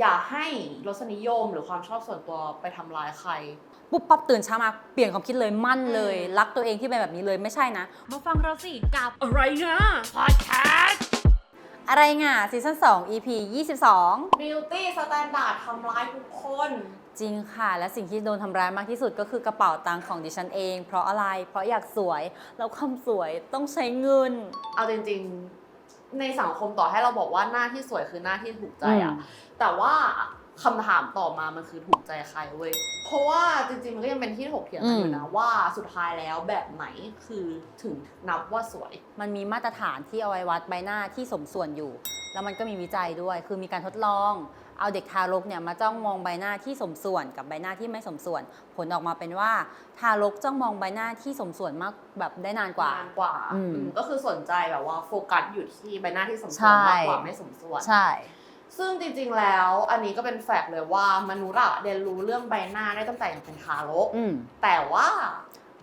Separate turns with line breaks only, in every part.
อย่าให้รสนิยมหรือความชอบส่วนตัวไปทำร้ายใคร
ปุ๊บปั๊บตื่นเช้ามาเปลี่ยนความคิดเลยมั่นเลย
อืม
รักตัวเองที่เป็นแบบนี้เลยไม่ใช่นะ
มาฟังเราสิกับ
อะไรนะพอดแคสต์
อะไรง่ะซีซั่น2 EP 22
Beauty Standard ทำร้ายทุกคน
จริงค่ะ และสิ่งที่โดนทำร้ายมากที่สุดก็คือกระเป๋าตังค์ของดิฉันเอง เพราะอะไรเพราะอยากสวย แล้วความสวยต้องใช้เงิน
เอาจริงๆ ในสังคมต่อให้เราบอกว่าหน้าที่สวยคือหน้าที่ถูกใจอะ
อืม
แต่ว่าคำถามต่อมามันคือถูกใจใครเว้ย เพราะว่าจริงๆ มันก็ยังเป็นที่ถกเถียงกันอยู่นะว่าสุดท้ายแล้วแบบไหนคือถึงนับว่าสวย
มันมีมาตรฐานที่เอาไว้วัดใบหน้าที่สมส่วนอยู่ แล้วมันก็มีวิจัยด้วย คือมีการทดลอง เอาเด็กทารกเนี่ยมาจ้องมองใบหน้าที่สมส่วนกับใบหน้าที่ไม่สมส่วน ผลออกมาเป็นว่าทารกจ้องมองใบหน้าที่สมส่วนมากแบบได้นานกว่า
นานกว่า
อืม
อืมก็คือสนใจแบบว่าโฟกัสอยู่ที่ใบหน้าที่สม
ใช่
ส่วนมากกว่าไม่สมส่วน
ใช่
ซึ่งจริงๆ แล้วอันนี้ก็เป็นแฟกต์เลยว่ามนุษย์อะเรียนรู้เรื่องใบหน้าได้ตั้งแต่ยังเป็นทารก
อืม
แต่ว่า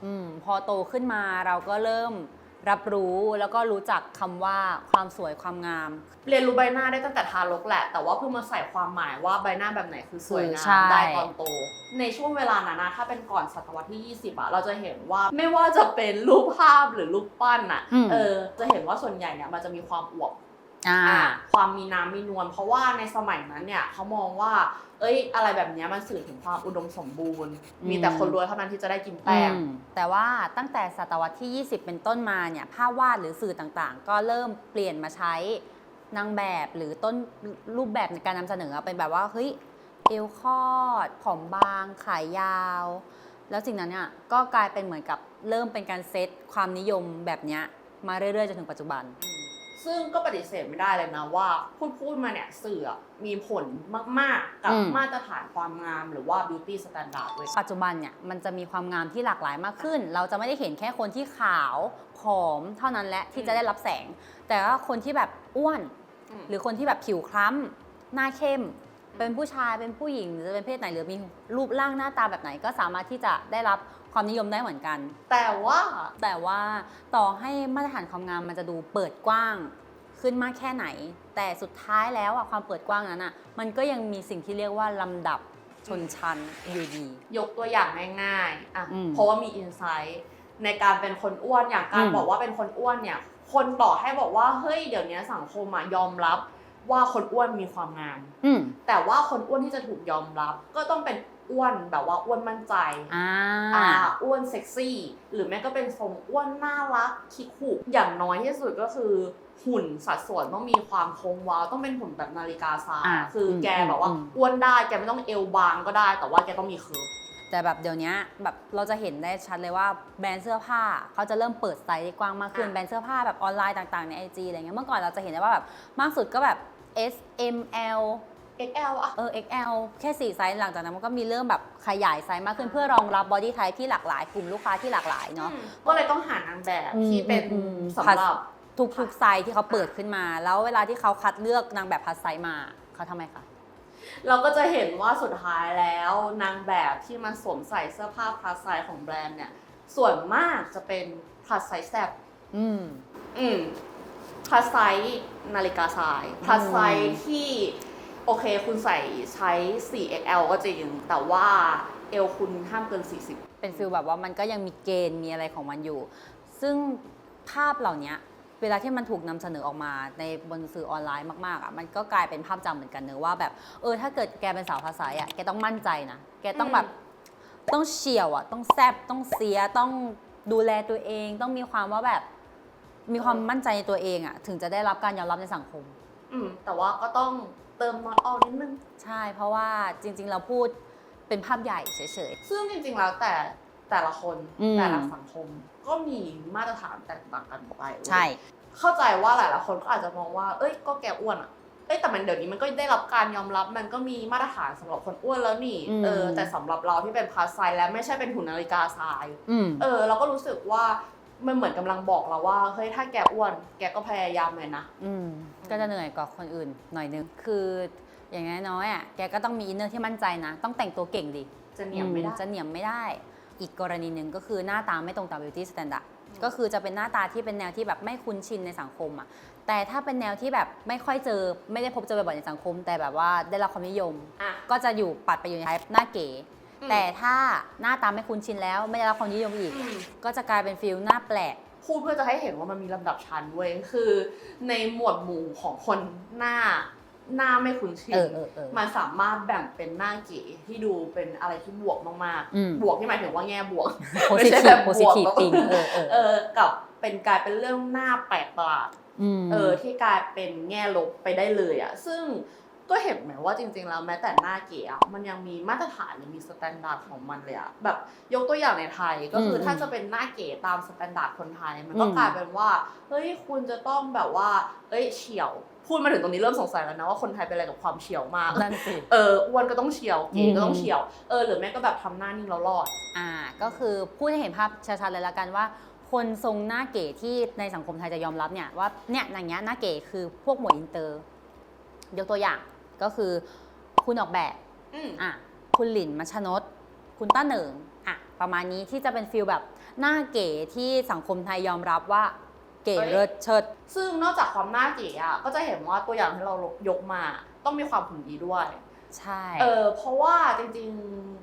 อืมพอโตขึ้นมาเราก็เริ่ม รับรู้แล้วก็รู้จักคำว่าความสวยความงาม
เรียนรู้ใบหน้าได้ตั้งแต่ทารกแหละ แต่ว่าเพิ่งมาใส่ความหมายว่าใบหน้าแบบไหนคือสวยงา
ใช่
มได้ตอนโต ในช่วงเวลานั้นนะถ้าเป็นก่อนศตวรรษที่ 20อะเราจะเห็นว่าไม่ว่าจะเป็นรูปภาพหรือรูปปั้นอะเออจะเห็นว่าส่วนใหญ่เนี่ยมันจะมีความอวบ
อ่า
อะความมีน้ำมีนวลเพราะว่าในสมัยนั้นเนี่ยเขามองว่า เอ้ย อะไรแบบเนี้ยมันสื่อถึงความอุดมสมบูรณ์
อืม
มีแต่คนรวยเท่านั้นที่จะได้กินแป้ง
อืมแต่ว่าตั้งแต่ศตวรรษที่ 20 เป็นต้นมาเนี่ยภาพวาดหรือสื่อต่างๆ ก็เริ่มเปลี่ยนมาใช้นางแบบหรือต้นรูปแบบในการนำเสนอเป็นแบบว่าเฮ้ยเอวคอดผอมบางขายยาว แล้วสิ่งนั้นเนี่ยก็กลายเป็นเหมือนกับเริ่มเป็นการเซตความนิยมแบบเนี้ยมาเรื่อยๆจนถึงปัจจุบัน
ซึ่งก็ปฏิเสธไม่ได้เลยนะว่า พูดพูดมาเนี่ยสื่ออะมีผลมาก ๆ กับ
อืม
มาตรฐานความงามหรือว่า beauty standard เลย
ปัจจุบันเนี่ยมันจะมีความงามที่หลากหลายมากขึ้น เราจะไม่ได้เห็นแค่คนที่ขาวผอมเท่านั้นแหละที่จะได้รับแสง แต่ว่าคนที่แบบอ้วน
อืม
หรือคนที่แบบผิวคล้ำหน้าเข้ม เป็นผู้ชายเป็นผู้หญิงหรือจะเป็นเพศไหนหรือมีรูปร่างหน้าตาแบบไหนก็สามารถที่จะได้รับ ความนิยมได้เหมือนกัน
แต่ว่า
แต่ว่าต่อให้มาตรฐานความงามมันจะดูเปิดกว้างขึ้นมากแค่ไหน แต่สุดท้ายแล้วอะความเปิดกว้างนั้นอะมันก็ยังมีสิ่งที่เรียกว่าลำดับชนชั้นอยู่ดี
ยกตัวอย่างง่ายๆอะ
อืม
เพราะว่ามีอินไซต์ในการเป็นคนอ้วนอย่างการ
อืม
บอกว่าเป็นคนอ้วนเนี่ย คนต่อให้บอกว่าเฮ้ยเดี๋ยวนี้สังคมอะยอมรับว่าคนอ้วนมีความงาม
อืม
แต่ว่าคนอ้วนที่จะถูกยอมรับ ก็ต้องเป็น อ้วนแบบว่าอ้วนมั่นใจ
อ่า
อ่าอ้วนเซ็กซี่ หรือแม้ก็เป็นทรงอ้วนน่ารักคิกหุอย่างน้อยที่สุดก็คือหุ่นสัดส่วนต้องมีความโค้งเว้าวต้องเป็นหุ่นแบบนาฬิกาทราย
อ่า
คืออ
ม
แกแบบว่า
อืม
อ้วนได้แกไม่ต้องเอวบางก็ได้ แต่ว่าแกต้องมีเคิร์ฟ
แต่แบบเดี๋ยวนี้แบบเราจะเห็นได้ชัดเลยว่าแบรนด์เสื้อผ้าเขาจะเริ่มเปิดไซส์ได้กว้างมากขึ้น
อะ
แบรนด์เสื้อผ้าแบบออนไลน์ต่างๆใน IG อะไรเงี้ยเมื่อก่อนเราจะเห็นได้ว่าแบบมากสุดก็แบบ S M L
XL อะ
เออ XL แค่4ไซส์หลังจากนั้นมันก็มีเริ่มแบบขยายไซส์มากขึ้นเพื่อรองรับบอดี้ไทป์ที่หลากหลายกลุ่มลูกค้าที่หลากหลายเนาะ
ก็เลยต้องหานางแบบ
อืม
ที่เป็น
อืม
สำหรับ
ทุกทุกไซส์ที่เขาเปิดขึ้นมา แล้วเวลาที่เขาคัดเลือกนางแบบพัดไซส์มาเขาทำไมคะ
เราก็จะเห็นว่าสุดท้ายแล้วนางแบบที่มาสวมใส่เสื้อผ้าพลัสไซส์ของแบรนด์เนี่ย ส่วนมากจะเป็นพลัสไซส์แซบ
อืม
อืมพลัสไซส์นาฬิกาทรายพลัสไซส์ที่ โอเค คุณใส่ใช้ 4XL ก็จริง แต่ว่าเอวคุณห้ามเกิน 40
เป็นฟิลแบบว่ามันก็ยังมีเกณฑ์มีอะไรของมันอยู่ ซึ่งภาพเหล่านี้เวลาที่มันถูกนำเสนอออกมาในบนสื่อออนไลน์มากๆอะมันก็กลายเป็นภาพจำเหมือนกันเนอะว่าแบบเออถ้าเกิดแกเป็นสาวภาษาอะแกต้องมั่นใจนะ แกต้องแบบต้องเฉียวอะต้องแซบต้องเสียต้องดูแลตัวเอง ต้องมีความว่าแบบมีความมั่นใจในตัวเองอะถึงจะได้รับการยอมรับในสังคม
อืมแต่ว่าก็ต้อง เติม not all นิดนึง
ใช่ เพราะว่าจริง ๆ เราพูดเป็นภาพใหญ่เฉย
ซึ่งจริงๆแล้วแต่แต่ละคน
อืม
แต่ละสังคมก็มีมาตรฐานแตกต่างกันไป
ๆ ใช่
เข้าใจว่าหลายๆคนก็อาจจะมองว่า เอ้ย ก็แกอ้วนอะเอ้ยแต่มันเดี๋ยวนี้มันก็ได้รับการยอมรับมันก็มีมาตรฐานสำหรับคนอ้วนแล้วนี่
อืม
เออแต่สำหรับเราที่เป็นพาสไซและไม่ใช่เป็นหุ่นนาฬิกาทราย
อืม
เออเราก็รู้สึกว่า มันเหมือนกำลังบอกเราว่า เฮ้ย ถ้าแกอ้วน แกก็พยายามเลยนะ
อืมก็จะเหนื่อยกว่าคนอื่นหน่อยนึง คืออย่างน้อยๆอะ แกก็ต้องมีอินเนอร์ที่มั่นใจนะ ต้องแต่งตัวเก่งดิ
จะเหนียมไม่ได้
อืจะเหนียมไม่ได้ อีกกรณีหนึ่งก็คือหน้าตาไม่ตรงตาม beauty standard ก็คือจะเป็นหน้าตาที่เป็นแนวที่แบบไม่คุ้นชินในสังคมอะ แต่ถ้าเป็นแนวที่แบบไม่ค่อยเจอ ไม่ได้พบเจอบ่อยๆในสังคม แต่แบบว่าได้รับความนิยม
อะ
ก็จะอยู่ปัดไปอยู่ในไทป์หน้าเก๋
อืม
แต่ถ้าหน้าตาไม่คุ้นชินแล้วไม่ได้รับความนิยมอีก
อืม
ก็จะกลายเป็นฟิลหน้าแปลก
พูดเพื่อจะให้เห็นว่ามันมีลำดับชั้นเว้ยคือในหมวดหมู่ของคนหน้าหน้าไม่คุ้นชิ
เอนอเออเออ
มันสามารถแบ่งเป็นหน้าเก๋ที่ดูเป็นอะไรที่บวกมาก
อืม
ๆบวกที่หมายถึงว่าแง่บวก
โพ
ไม่
สิ
ใช่
ที
แบ
ฟ
บ
โพสิทีฟ
บวก
จริงเออเออ
เออกับเป็นกลายเป็นเรื่องหน้าแปลกประหลาด
ม
เออที่กลายเป็นแง่ลบไปได้เลยอะซึ่ง ก็เห็นไหมว่าจริงๆแล้วแม้แต่หน้าเก๋อะมันยังมีมาตรฐานหรือมีสแตนดาร์ดของมันเลยอะแบบยกตัวอย่างในไทยก็คืออ
ม
ถ้าจะเป็นหน้าเก๋ตามสแตนดาร์ดคนไทย มันก็
อืม
กลายเป็นว่าเฮ้ยคุณจะต้องแบบว่าเอ้ยเฉียว พูดมาถึงตรงนี้เริ่มสงสัยแล้วนะว่าคนไทยเป็นอะไรกับความเฉียวมาก
นั่นสิ
เอออ้วนก็ต้องเฉียวเก๋ก็ต้อง
อืม
เฉียวเออหรือแม่ก็แบบทำหน้านิ่งแล้วรอด
อ่าก็คือพูดให้เห็นภาพชัดๆเลยละกันว่า คนทรงหน้าเก๋ที่ในสังคมไทยจะยอมรับเนี่ยว่าเนี่ยอย่างเงี้ยหน้าเก๋คือพวกหมวยอินเตอร์ ยกตัวอย่าง ก็คือคุณออกแบบ
อืม
อะคุณหลินมัชนดคุณต้าเหนิงอะประมาณนี้ที่จะเป็นฟิลแบบหน้าเก๋ที่สังคมไทยยอมรับว่าเก๋
เอ้ย
เลิศเชิด
ซึ่งนอกจากความหน้าเก๋อะก็จะเห็นว่าตัวอย่างที่เรายกมาต้องมีความหุ่นดีด้วย
ใช่
เออเพราะว่าจริง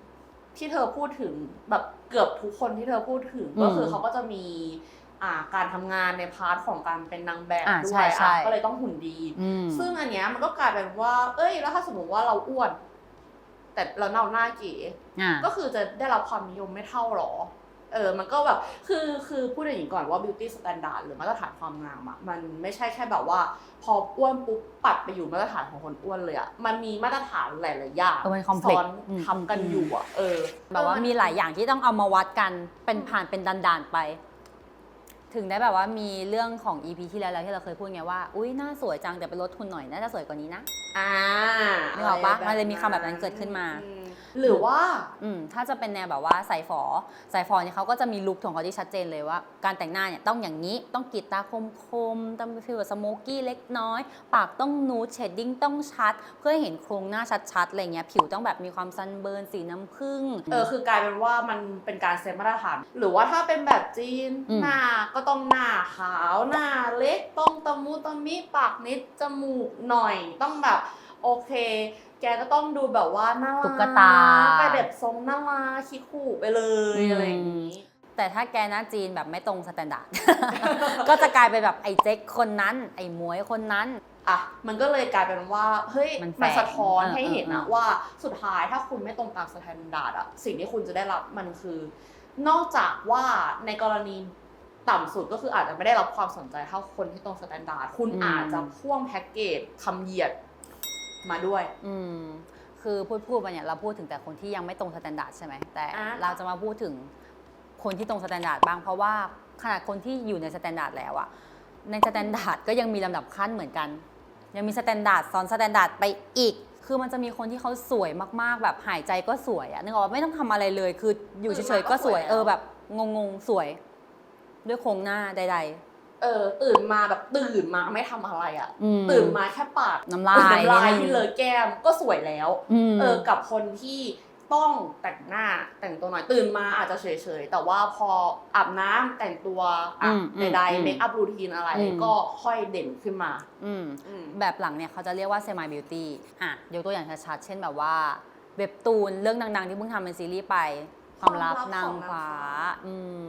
ๆที่เธอพูดถึงแบบเกือบทุกคนที่เธอพูดถึง
อืม
ก็คือเขาก็จะมี อ่าการทำงานในพาร์ทของการเป็นนางแบบ
อ่า
ด้
ใช่
วย
ใช่
อะก็เลยต้องหุ่นดี
อืม
ซึ่งอันเนี้ยมันก็กลายเป็นว่า เอ้ย แล้วถ้าสมมติว่าเราอ้วน แต่เราเน่าหน้าเก๋
อ่า
ก็คือจะได้รับความนิยมไม่เท่าหรอ เออ มันก็แบบ คือ คือพูดอย่างนี้ก่อนว่า beauty standard หรือมาตรฐานความงามอะมันไม่ใช่แค่แบบว่า พออ้วนปุ๊บปัดไปอยู่มาตรฐานของคนอ้วนเลยอะมันมีมาตรฐานหลายๆอย่าง
เออมัน complex
ซ้อน
อืม
ทำกันอยู่อะเออ
แบบว่ามีหลายอย่างที่ต้องเอามาวัดกัน เป็นผ่านเป็นดันๆไป ถึงได้แบบว่ามีเรื่องของ EP ที่แล้วแล้วที่เราเคยพูดไงว่า อุ้ยหน้าสวยจังแต่ไปลดทุนหน่อยน่าจะสวยกว่านี้นะ
อ่า
นึกออกปะมันเลยมีคำแบบนั้นเกิดขึ้นมา
อื หรือว่า
อืมถ้าจะเป็นแนวแบบว่าสายฝอสายฝอเนี่ยเขาก็จะมีลุคของเขาที่ชัดเจนเลยว่า การแต่งหน้าเนี่ยต้องอย่างนี้ต้องกรีดตาคมๆต้องมีฟิลแบบสโมกี้เล็กน้อย ปากต้องนูดเชดดิ้งต้องชัด เพื่อให้เห็นโครงหน้าชัดๆอะไรเงี้ยผิวต้องแบบมีความซันเบิร์นสีน้ำผึ้ง
เออคือกลายเป็นว่ามันเป็นการเซตมาตรฐานหรือว่าถ้าเป็นแบบจีน
อืม
หน้าก็ต้องหน้าขาวหน้าเล็กต้องตะมูตะมิปากนิดจมูกหน่อยต้องแบบ โอเค แกก็ต้องดูแบบว่าน่ารัก
ตุ๊กตา
ไปแบบทรงน่ารักคิคู่ไปเลย
อืม
อะไรอย่างนี้
แต่ถ้าแกหน้าจีนแบบไม่ตรงสแตนดาร์ดก็จะกลายเป็นแบบไอ้เจ๊กคนนั้น ไอ้หมวยคนนั้น
อะมันก็เลยกลายเป็นว่า เฮ้ย
มันแฝง
มันสะท้อน
เออ
ให้เห็น
เออ
นะ
เออ
ว่าสุดท้ายถ้าคุณไม่ตรงตามสแตนดาร์ดอะสิ่งที่คุณจะได้รับมันคือ นอกจากว่าในกรณีต่ำสุดก็คืออาจจะไม่ได้รับความสนใจเท่าคนที่ตรงสแตนดาร์ดคุณอาจจะพ่วงแพ็กเกจคำเหยียด มาด้วย
อืมคือพูดพูดมาเนี่ยเราพูดถึงแต่คนที่ยังไม่ตรงสแตนดาร์ดใช่ไหมแต่
อะ
เราจะมาพูดถึงคนที่ตรงสแตนดาร์ดบ้างเพราะว่าขนาดคนที่อยู่ในสแตนดาร์ดแล้วอะในสแตนดาร์ดก็ยังมีลำดับขั้นเหมือนกัน ยังมีสแตนดาร์ดซ้อนสแตนดาร์ดไปอีก คือมันจะมีคนที่เขาสวยมากๆ แบบหายใจก็สวยอะนึกออกปะไม่ต้องทำอะไรเลย คืออยู่เฉยๆก็สวยเออแบบงงๆสวย ด้วยโครงหน้าใด
เออตื่นมาแบบตื่นมาไม่ทำอะไรอะ
ๆอืม
ตื่นมาแค่ปาก
น้ำลาย
น้ำลาย
นิดนึง
ที่เลยแก้มก็สวยแล้ว
ม
เออกับคนที่ต้องแต่งหน้าแต่งตัวหน่อยตื่นมาอาจจะเฉยๆ แต่ว่าพออาบน้ำแต่งตัวอะ
อืมอืม
ใด
อืม
ๆเมคอัพรูทีนอะไร
อืม
ก็ค่อยเด่นขึ้นมา
อืม
อืม
แบบหลังเนี่ยเขาจะเรียกว่า semi beauty อะยกตัวอย่างชัดๆ เช่นแบบว่าเว็บตูนเรื่องดังๆ ที่เพิ่งทำเป็นซีรีส์ไป ความลับ
ความลับ
นาง
ของนาง
ฟ้า
ฟ้า
อืม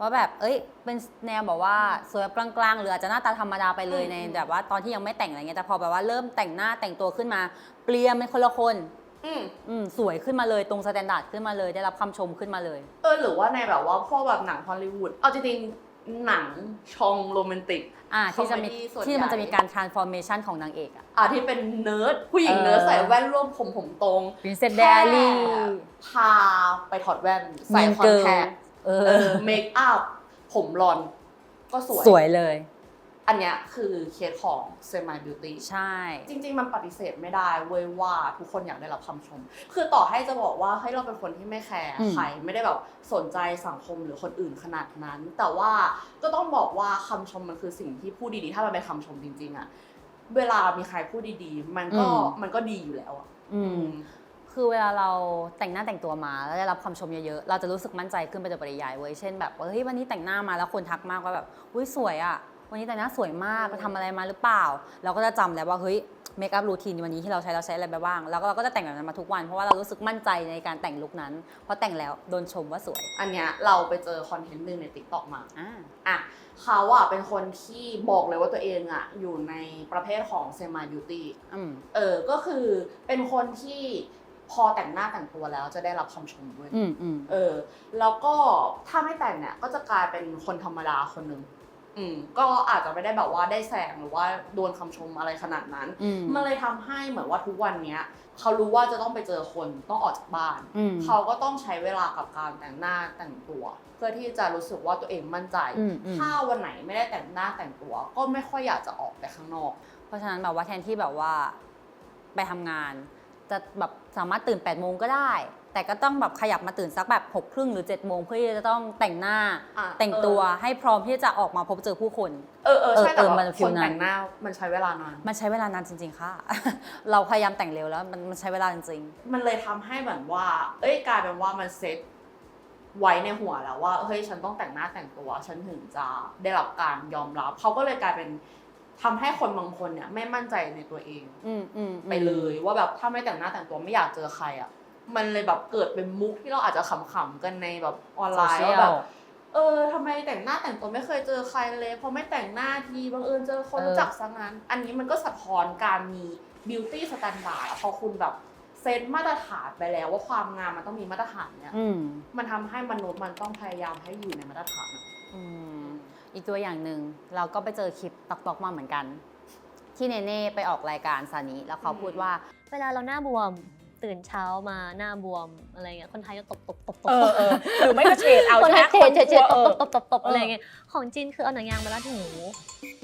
ว่าแบบเอ้ยเป็นแนวแบบว่าสวยแบบกลางๆหรืออาจจะหน้าตาธรรมดาไปเลยในแบบว่าตอนที่ยังไม่แต่งอะไรเงี้ยแต่พอแบบว่าเริ่มแต่งหน้าแต่งตัวขึ้นมา เปลี่ยนเป็นคนละคน
อืม
อืมสวยขึ้นมาเลยตรงสแตนดาร์ดขึ้นมาเลย ได้รับคำชมขึ้นมาเลย
เออหรือว่าในแบบว่าพวกแบบหนังฮอลลีวูดเอาจริงๆ หนังชองโรแมนติก
อะที่จะมี
Comedy ส่วน
ที่มันจะ
ใหญ่
มีการ transformation ของนางเอกอะ
อะที่เป็นเนิร์ดผู้หญิง
เออ
เนิร์ดใส่แว่นร่วมผมผมตรง
Princess
แค่
Diary
พาไปถอดแว่น ใส่
Mean
คอนแทค
Girl เอ
เอ
อ
อเมคอัพผมรอน ก็สวย
สวยเลย
อันเนี้ยคือเคสของ semi beauty
ใช่
จริง ๆ มันปฏิเสธไม่ได้เว้ยว่าทุกคนอยากได้รับคำชม คือต่อให้จะบอกว่าเฮ้ยเราเป็นคนที่ไม่แคร์
อืม
ใครไม่ได้แบบสนใจสังคมหรือคนอื่นขนาดนั้น แต่ว่าก็ต้องบอกว่าคำชมมันคือสิ่งที่พูดดีๆ ถ้ามันเป็นคำชมจริง ๆอะเวลามีใครพูดดีๆ มันก็มันก็ดีอยู่แล้วอะ
อืม คือเวลาเราแต่งหน้าแต่งตัวมาแล้วได้รับคำชมเยอะๆ เราจะรู้สึกมั่นใจขึ้นไปโดยปริยายเว้ย เช่นแบบว่าเฮ้ยวันนี้แต่งหน้ามาแล้วคนทักมากว่าแบบ อุ้ยสวยอะ วันนี้แต่งหน้าสวยมากไปทำอะไรมาหรือเปล่า เราก็จะจำแล้วว่าเฮ้ยเมคอัพรูทีนวันนี้ที่เราใช้เราใช้อะไรไปบ้าง แล้วก็เราก็จะแต่งแบบนั้นมาทุกวัน เพราะว่าเรารู้สึกมั่นใจในการแต่งลุคนั้น เพราะแต่งแล้วโดนชมว่าสวย
อันเนี้ยเราไปเจอคอนเทนต์หนึ่งใน t ิ k t o k มา
อ่า
อะเขาอะเป็นคนที่บอกเลยว่าตัวเองอะ อยู่ในประเภทของเซมาบิวตี้
อืม
เออ ก็คือเป็นคนที่พอแต่งหน้าแต่งตัวแล้วจะได้รับคำชมด้วย
อืมอืม
เออ แล้วก็ถ้าไม่แต่งเนี่ยก็จะกลายเป็นคนธรรมดาคนหนึ่ง อืมก็อาจจะไม่ได้แบบว่าได้แสงหรือว่าโดนคำชมอะไรขนาดนั้น
อืม
มันเลยทำให้เหมือนว่าทุกวันเนี้ยเขารู้ว่าจะต้องไปเจอคนต้องออกจากบ้าน
อืม
เขาก็ต้องใช้เวลากับการแต่งหน้าแต่งตัว เพื่อที่จะรู้สึกว่าตัวเองมั่นใจ
อืมอืม
ถ้าวันไหนไม่ได้แต่งหน้าแต่งตัว ก็ไม่ค่อยอยากจะออกไปข้างนอก
เพราะฉะนั้นแบบว่าแทนที่แบบว่าไปทำงาน จะแบบสามารถตื่น8ปดโมงก็ได้ แต่ก็ต้องแบบขยับมาตื่นสักแบบหกครึ่งหรือ7จ็ดโมงเพื่อที่จะต้องแต่งหน้า
อะ
แต่งตัวให้พร้อมที่จะออกมาพบเจอผู้คน
เออเออใช่
เออ
แต่
เออมั
ว่าน
ฟี
ค
ล
น
นั้น
แต่งหน้ามันใช้เวลานาน
มันใช้เวลานานจริง ๆ ค่ะ เราพยายามแต่งเร็วแล้วมันมันใช้เวลาจริง
มันเลยทำให้เหมือนว่า เอ้ยกลายเป็นว่ามันเซ็ตไว้ในหัวแล้วว่า เฮ้ย ฉันต้องแต่งหน้าแต่งตัว ฉันถึงจะได้รับการยอมรับ เขาก็เลยกลายเป็น ทำให้คนบางคนเนี่ยไม่มั่นใจในตัวเอง
ๆอืมอืมอืม
ไปเลยว่าแบบถ้าไม่แต่งหน้าแต่งตัวไม่อยากเจอใครอะมันเลยแบบเกิดเป็นมุกที่เราอาจจะขำๆกันในแบบออนไลน์
โซเชีย
ว่าแบ
ล
บเออทำไมแต่งหน้าแต่งตัวไม่เคยเจอใครเลยพอไม่แต่งหน้าทีบังเอิญเจอคน
เออ
รู้จักซะงั้น อันนี้มันก็สะท้อนการมีบิวตี้สแตนดาร์ดพอคุณแบบเซตมาตรฐานไปแล้วว่าความงามมันต้องมีมาตรฐานเนี่ย
อืม
มันทำให้มนุษย์มันต้องพยายามให้อยู่ในมาตรฐานอะ
อืม อีกตัวอย่างหนึ่งเราก็ไปเจอคลิปตอกๆมาเหมือนกัน ที่เนเน่ไปออกรายการซานิแล้วเขาพูดว่า
เวลาเราหน้าบวมตื่นเช้ามาหน้าบวมอะไรเงี้ยคนไทยก็ตบตบตบตบ
เออเออหรือไม่ก็เฉดเอา
คนไทย
ใช่
เฉ
ไหม
ดเฉดเฉด
เอ
ต
อบ
ตบตบตบ
เอออ
อะไรเงี้ยของจีนคือเอาหนังยางมารัดหู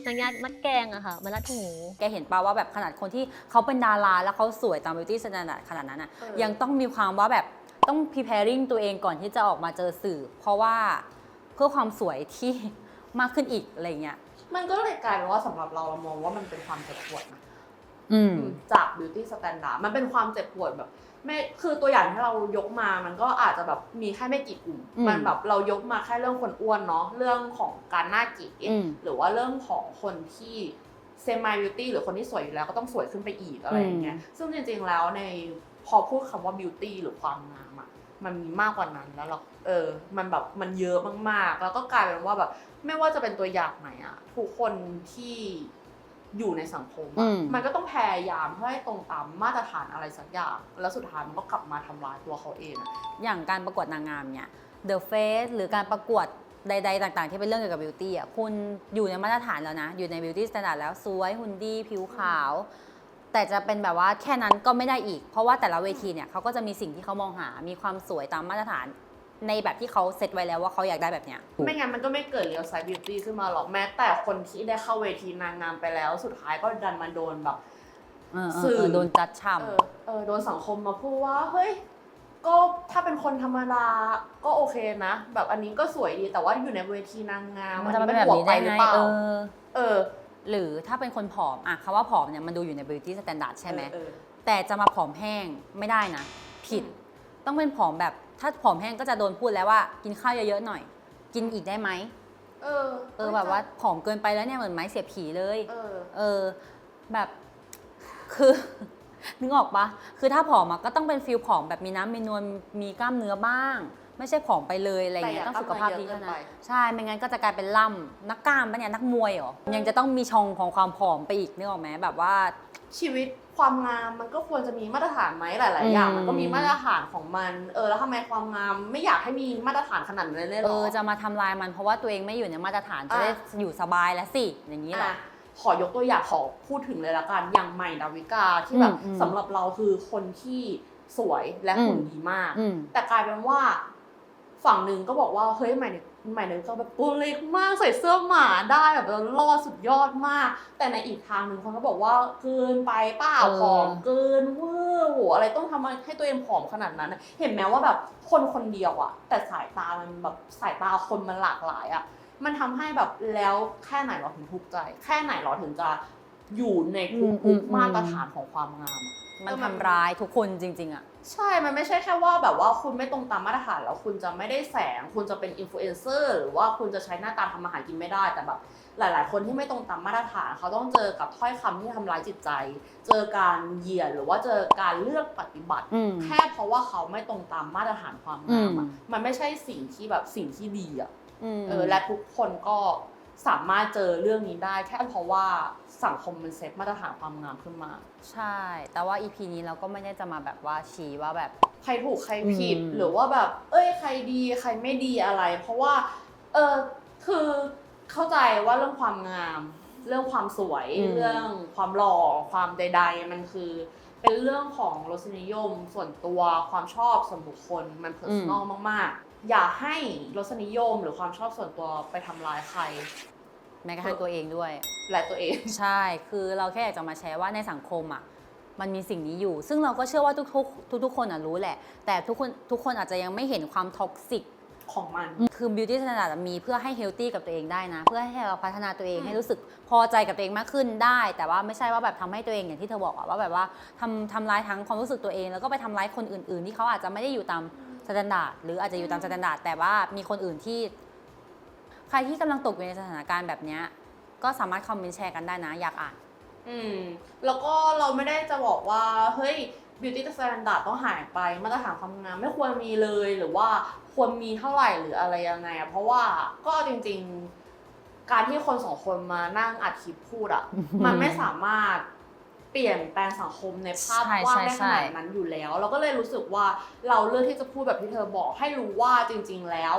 หนังยางมัดแกงอะค่ะมารัดหู
แกเห็นป่าว่าแบบขนาดคนที่เขาเป็นดาราแล้วเขาสวยตาม beauty standard ขนาดนั้นอะ
เออ
ยังต้องมีความว่าแบบต้อง preparing ตัวเองก่อนที่จะออกมาเจอสื่อ เพราะว่าเพื่อความสวยที่ มากขึ้นอีกอะไรเงี้ย
มันก็เลยกลายเป็นว่าสำหรับเราเรามองว่ามันเป็นความเจ็บปวดนะ
อืม
จาก beauty standard มันเป็นความเจ็บปวดแบบไม่คือตัวอย่างที่เรายกมามันก็อาจจะแบบมีแค่ไม่กี่กลุ่ม
อืม
มันแบบเรายกมาแค่เรื่องคนอ้วนเนาะเรื่องของการหน้ากี
อืม
หรือว่าเรื่องของคนที่เซม i บิวตี้หรือคนที่สวยอยู่แล้วก็ต้องสวยขึ้นไปอีกอะไรอย่างเงี้ยซึ่งจริงๆแล้วในพอพูดคำว่าบิวตี้หรือความงามอะ มันมีมากกว่านั้นแล้วเราเออ มันแบบมันเยอะมากๆ แล้วก็กลายเป็นว่าแบบ ไม่ว่าจะเป็นตัวอย่างไหนอะทุกคนที่อยู่ในสังคม
อื
อะ
ม
มันก็ต้องพยายามเพื่อให้ตรงตามมาตรฐานอะไรสักอย่าง แล้วสุดท้ายมันก็กลับมาทำร้ายตัวเขาเองอะ
อย่างการประกวดนางงามเนี่ย The Face หรือการประกวดใด ๆ ต่าง ๆ ที่เป็นเรื่องเกี่ยวกับบิวตี้อะคุณอยู่ในมาตรฐานแล้วนะ อยู่ในบิวตี้สแตนดาร์ดแล้วสวยหุ่นดี ผิวขาว แต่จะเป็นแบบว่าแค่นั้นก็ไม่ได้อีก เพราะว่าแต่ละเวทีเนี่ยเขาก็จะมีสิ่งที่เขามองหา มีความสวยตามมาตรฐานในแบบที่เขาเซตไว้แล้วว่าเขาอยากได้แบบเนี้ย
ไม่งั้นมันก็ไม่เกิดเรียลไซส์บิวตี้ขึ้นมาหรอกแม้แต่คนที่ได้เข้าเวทีนางงามไปแล้ว สุดท้ายก็ดันมาโดนแบบ
เออเออ
สื่อ
เออโดนจัดช่
เออเออโดนสังคมมาพูดว่าเฮ้ยก็ถ้าเป็นคนธรรมดาก็โอเคนะ แบบอันนี้ก็สวยดีแต่ว่าอยู่ในเวทีนางงามำ
มันจะมาเป็นแบบ
หัว
นี้
ไป
ได้
หรือ
ไง
เปล่า
เออ
เออ
หรือถ้าเป็นคนผอมอะคำว่าผอมเนี่ยมันดูอยู่ใน beauty standard ใช่ไหม
เออ
แต่จะมาผอมแห้งไม่ได้นะ ผิด
อืม
ต้องเป็นผอมแบบถ้าผอมแห้งก็จะโดนพูดแล้วว่า กินข้าวเยอะๆหน่อย กินอีกได้ไหม
เออ
เออแบบว่าผอมเกินไปแล้วเนี่ยเหมือนไม้เสียบผีเลย
เออ
เออแบบคือ นึกออกปะคือถ้าผอมอะก็ต้องเป็นฟิลผอมแบบมีน้ำมีนวลมีกล้ามเนื้อบ้าง ไม่ใช่ผอมไปเลยอะไรเงี้ย
แต่
ต้อง
อย่า
สุขภาพดี
กล้าม
เท่า
เนื้อเยอะ
นั้น
เกินไป
ใช่ไม่งั้นก็จะกลายเป็นล่ำนักกล้ามปะเนี่ยนักมวยเหรอยังจะต้องมีชองของความผอมไปอีกนึกออกไหมแบบว่า
ชีวิตความงามมันก็ควรจะมีมาตรฐานไหมหลาย ๆ อย่าง
อืม
มันก็มีมาตรฐานของมัน เออแล้วทำไมความงามไม่อยากให้มีมาตรฐานขนาดนั้นเลยเหร
เอ
อ
อจะมาทำลายมันเพราะว่าตัวเองไม่อยู่ในมาตรฐานจะได้
อะ
อยู่สบายแล้วสิอย่างนี้เหรอ
อะขอยกตัวอย่างขอพูดถึงเลยละกันอย่างใหม่ดาวิกาที่แบบ
อืมอืม
สำหรับเราคือคนที่สวยและหุ่น
อืม
ดีมาก
อืม
แต่กลายเป็นว่า ฝั่งหนึ่งก็บอกว่าเฮ้ยใหม่เนี่ยใหม่เนี่ยก็แบบตัวเล็กมากใส่เสื้อหมาได้แบบรอดสุดยอดมาก แต่ในอีกทางหนึ่งคนก็บอกว่าเกินไปเปล่า
เออ
ผอมเกินเวอร์โหอะไรต้องทำให้ตัวเองผอมขนาดนั้นอะเห็นไหมว่าแบบคนคนเดียวอะแต่สายตามันแบบสายตาคนมันหลากหลายอะมันทำให้แบบแล้วแค่ไหนเราถึงทุกข์ใจ แค่ไหนเราถึงจะอยู่ในทุกๆมาตรฐานของความงามอะ
มัน
เออมัน
ทำร้ายทุกคนจริง ๆอะ
ใช่ มันไม่ใช่แค่ว่าแบบว่าคุณไม่ตรงตามมาตรฐานแล้วคุณจะไม่ได้แสง คุณจะเป็นอินฟลูเอนเซอร์หรือว่าคุณจะใช้หน้าตาทำอาหารกินไม่ได้ แต่แบบหลาย ๆ คนที่ไม่ตรงตามมาตรฐานเขาต้องเจอกับถ้อยคำที่ทำร้ายจิตใจ เจอการเหยียดหรือว่าเจอการเลือกปฏิบัติ
อืม
แค่เพราะว่าเขาไม่ตรงตามมาตรฐานความงามอะ
อืม
มันไม่ใช่สิ่งที่แบบสิ่งที่ดีอะ
ม
เออและทุกคนก็ สามารถเจอเรื่องนี้ได้แค่เพราะว่าสังคมมันเซตมาตรฐานความงามขึ้นมา
ใช่ แต่ว่า EP นี้เราก็ไม่ได้จะมาแบบว่าชี้ว่าแบบ
ใครถูกใครผิด
อืม
หรือว่าแบบ เอ้ยใครดีใครไม่ดีอะไร เพราะว่าเออคือเข้าใจว่าเรื่องความงาม เรื่องความสวยเรื่องความหล่อความใด ๆ มันคือ เป็นเรื่องของรสนิยมส่วนตัวความชอบส่วนบุคคลมันเพอร์ซันอลมากๆ อย่าให้รสนิยมหรือความชอบส่วนตัวไปทำร้ายใคร
แม้กระทั่งตัวเองด้วย
และตัวเอง
ใช่ คือเราแค่อยากจะมาแชร์ว่าในสังคมอะ มันมีสิ่งนี้อยู่ ซึ่งเราก็เชื่อว่าทุกๆ ทุกๆ คนอะรู้แหละ แต่ทุกคนทุกคนอาจจะยังไม่เห็นความท็อกซิก
ของมัน
คือ beauty standard อะมีเพื่อให้ healthy กับตัวเองได้นะ เพื่อให้เราพัฒนาตัวเอง
อืม
ให้รู้สึกพอใจกับตัวเองมากขึ้นได้ แต่ว่าไม่ใช่ว่าแบบทำให้ตัวเองอย่างที่เธอบอกอะว่าแบบว่าทำทำร้ายทั้งความรู้สึกตัวเอง แล้วก็ไปทำร้ายคนอื่น ๆ ที่เขาอาจจะไม่ได้อยู่ตาม สแตนดาร์ดหรืออาจจะอยู่ตามสแตนดาร์ดแต่ว่ามีคนอื่นที่ ใครที่กำลังตกอยู่ในสถานการณ์แบบเนี้ยก็สามารถคอมเมนต์แชร์กันได้นะ อยากอ่าน
อืม แล้วก็เราไม่ได้จะบอกว่า เฮ้ย beauty standard ต้องหายไป มาตรฐานความงามไม่ควรมีเลย หรือว่าควรมีเท่าไหร่หรืออะไรยังไงอะเพราะว่าก็จริง ๆ การที่คนสองคนมานั่งอัดคลิปพูดอะมันไม่สามารถ เปลี่ยนแปลงสังคมในภาพ
ใช่
กว้าง
ใช่
ได้ข
ใช่
นาดนั้นอยู่แล้ว เราก็เลยรู้สึกว่าเราเลือกที่จะพูดแบบที่เธอบอกให้รู้ว่าจริง ๆแล้ว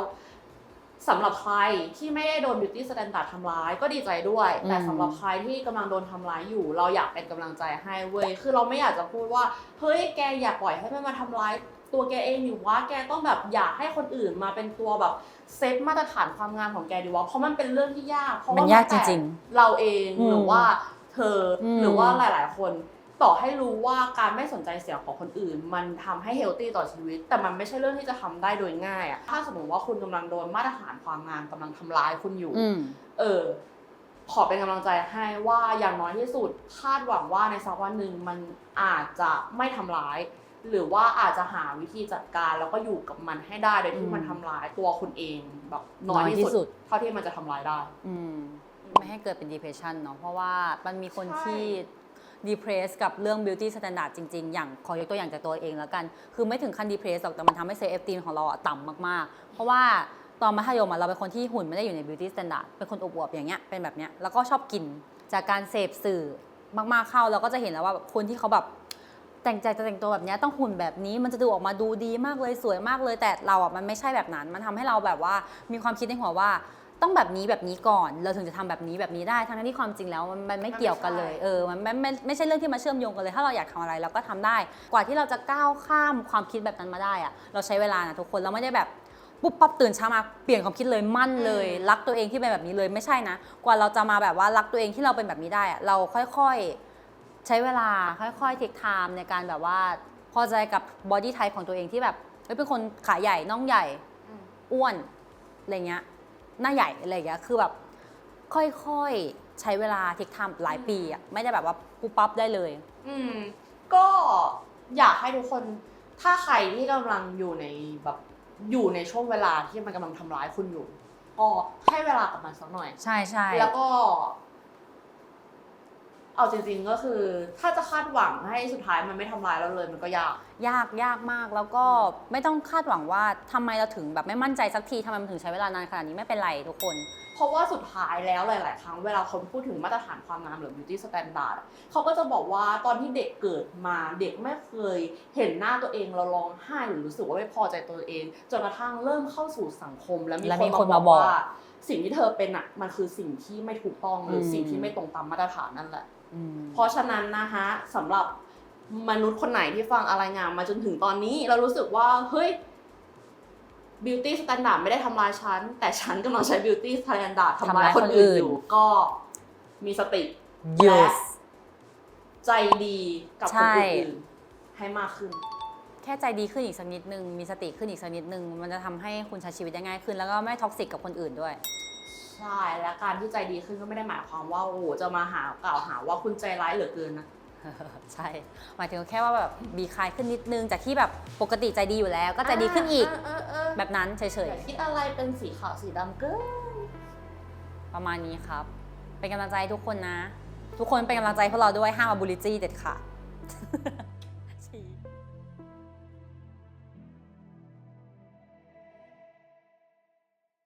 สำหรับใครที่ไม่ได้โดน beauty standard ทำร้ายก็ดีใจด้วย แต่
อืม
สำหรับใครที่กำลังโดนทำร้ายอยู่ เราอยากเป็นกำลังใจให้เว้ยคือเราไม่อยากจะพูดว่าเฮ้ยแกอย่าปล่อยให้มันมาทำร้ายตัวแกเองอยู่ว่าแกต้องแบบอยากให้คนอื่นมาเป็นตัวแบบเซตมาตรฐานความงามของแกดีวะเพราะมันเป็นเรื่องที่ยากเพราะ
มัน
ว่ายา
ก
แต่
จริง
เราเอง
อืม
หรือว่า เธออ
ม
หรือว่าหลาย ๆ คนต่อให้รู้ว่าการไม่สนใจเสียงของคนอื่น มันทำให้เฮลตี้ต่อชีวิต แต่มันไม่ใช่เรื่องที่จะทำได้โดยง่ายอะถ้าสมมติว่าคุณกำลังโดนมาตรฐานความงามกำลังทำร้ายคุณอยู่
อืม
เออ ขอเป็นกำลังใจให้ว่าอย่างน้อยที่สุดคาดหวังว่าในสักวันหนึ่งมันอาจจะไม่ทำร้าย หรือว่าอาจจะหาวิธีจัดการแล้วก็อยู่กับมันให้ได้โดยที่
อืม
มันทำร้ายตัวคุณเองแบบน้อย
น้อยที่
ที่
สุ
สุ
ด
ด เท่าที่มันจะทำร้ายได้
อืม ไม่ให้เกิดเป็น depression เนาะเพราะว่ามันมีคน
ใช่
ที่ depress กับเรื่อง beauty standard จริง ๆ อย่างขอยกตัวอย่างจากตัวเองแล้วกัน คือไม่ถึงขั้น depress หรอกแต่มันทำให้ self esteem ของเราอะต่ำมากๆ เพราะว่าตอนมัธยมอะเราเป็นคนที่หุ่นไม่ได้อยู่ใน beauty standard เป็นคนอวบๆอย่างเงี้ยเป็นแบบเนี้ยแล้วก็ชอบกินจากการเสพสื่อมากๆเข้าเราก็จะเห็นแล้วว่าแบบคนที่เขาแบบแต่งใจจะแต่งตัวแบบเนี้ยต้องหุ่นแบบนี้มันจะดูออกมาดูดีมากเลยสวยมากเลยแต่เราอะมันไม่ใช่แบบนั้น มันทำให้เราแบบว่ามีความคิดในหัวว่า ต้องแบบนี้แบบนี้ก่อน เราถึงจะทำแบบนี้แบบนี้ได้ทั้งที่ความจริงแล้วมันมันไม่เกี่ยวกันเลยเออมันไม่ไม่ไม่ใช่เรื่องที่มาเชื่อมโยงกันเลย ถ้าเราอยากทำอะไรเราก็ทำได้ กว่าที่เราจะก้าวข้ามความคิดแบบนั้นมาได้อะเราใช้เวลานะทุกคนเราไม่ได้แบบปุ๊บปั๊บตื่นเช้ามาเปลี่ยนความคิดเลยมั่นเลย
อืม
รักตัวเองที่เป็นแบบนี้เลยไม่ใช่นะ กว่าเราจะมาแบบว่ารักตัวเองที่เราเป็นแบบนี้ได้อะเราค่อยๆใช้เวลาค่อยๆเทคไทม์ในการแบบว่าพอใจกับบอดี้ไทป์ของตัวเองที่แบบเฮ้ยเป็นคนขาใหญ่น่องใหญ่อ้วนอะไรเงี้ย หน้าใหญ่อะไรเงี้ยคือแบบค่อยๆ ใช้เวลาเทคไทม์หลายปีอะไม่ได้แบบว่าปุ๊บปั๊บได้เลย
อืม ก็อยากให้ทุกคน ถ้าใครที่กำลังอยู่ในแบบอยู่ในช่วงเวลาที่มันกำลังทำร้ายคุณอยู่ก็ให้เวลากับมันสักหน่อย
ใช่ใช่
แล้วก็ เอาจริงๆก็คือ ถ้าจะคาดหวังให้สุดท้ายมันไม่ทำร้ายเราเลยมันก็ยาก
ยากยากมากแล้วก็ไม่ต้องคาดหวังว่าทำไมเราถึงแบบไม่มั่นใจสักทีทำไมมันถึงใช้เวลานานขนาดนี้ไม่เป็นไรทุกคน
เพราะว่าสุดท้ายแล้วหลาย ๆ ครั้งเวลาคนพูดถึงมาตรฐานความงามหรือ beauty standard อะเขาก็จะบอกว่าตอนที่เด็กเกิดมาเด็กไม่เคยเห็นหน้าตัวเองแล้วร้องไห้หรือรู้สึกว่าไม่พอใจตัวเอง จนกระทั่งเริ่มเข้าสู่สังคม แล้วมี
แล้ว
ค
มี
น
คน
มา
มา
บบอ
อกก
ว่า สิ่งที่เธอเป็นอะมันคือสิ่งที่ไม่ถูกต้องหรืออ
ม
สิ่งที่ไม่ตรงตามมาตรฐานนั่นแหละ
อืม
เพราะฉะนั้นนะคะสำหรับมนุษย์คนไหนที่ฟังอะไรงามมาจนถึงตอนนี้ เรารู้สึกว่าเฮ้ย beauty standard ไม่ได้ทำลายฉัน แต่ฉันกำลังใช้ beauty standard ทำลายคนอื่นอยู่ก็มีสติ
yes
ใจดีกับคนอื่นๆให้มากขึ้น
แค่ใจดีขึ้นอีกสักนิดนึง มีสติขึ้นอีกสักนิดนึง มันจะทำให้คุณใช้ชีวิตได้ง่ายขึ้น แล้วก็ไม่ท็อกซิกกับคนอื่นด้วย
ใช่และการที่ใจดีขึ้นก็ไม่ได้หมายความว่าโอ้โหจะมาหากล่าวหาว่าคุณใจร้ายเหลือเกินนะ
ใช่ หมายถึงแค่ว่าแบบบีคายขึ้นนิดนึงจากที่แบบปกติใจดีอยู่แล้ว ก็ใจดีขึ้นอีก
เเออ
แบบนั้นเฉ
อยย่าคิดอะไรเป็นสีขาวสีดำเกิน
ๆ ประมาณนี้ครับ เป็นกำลังใจให้ทุกคนนะ ทุกคนเป็นกำลังใจให้พวกเราด้วยห้ามเอาบูลลิจี้เด็ดขาด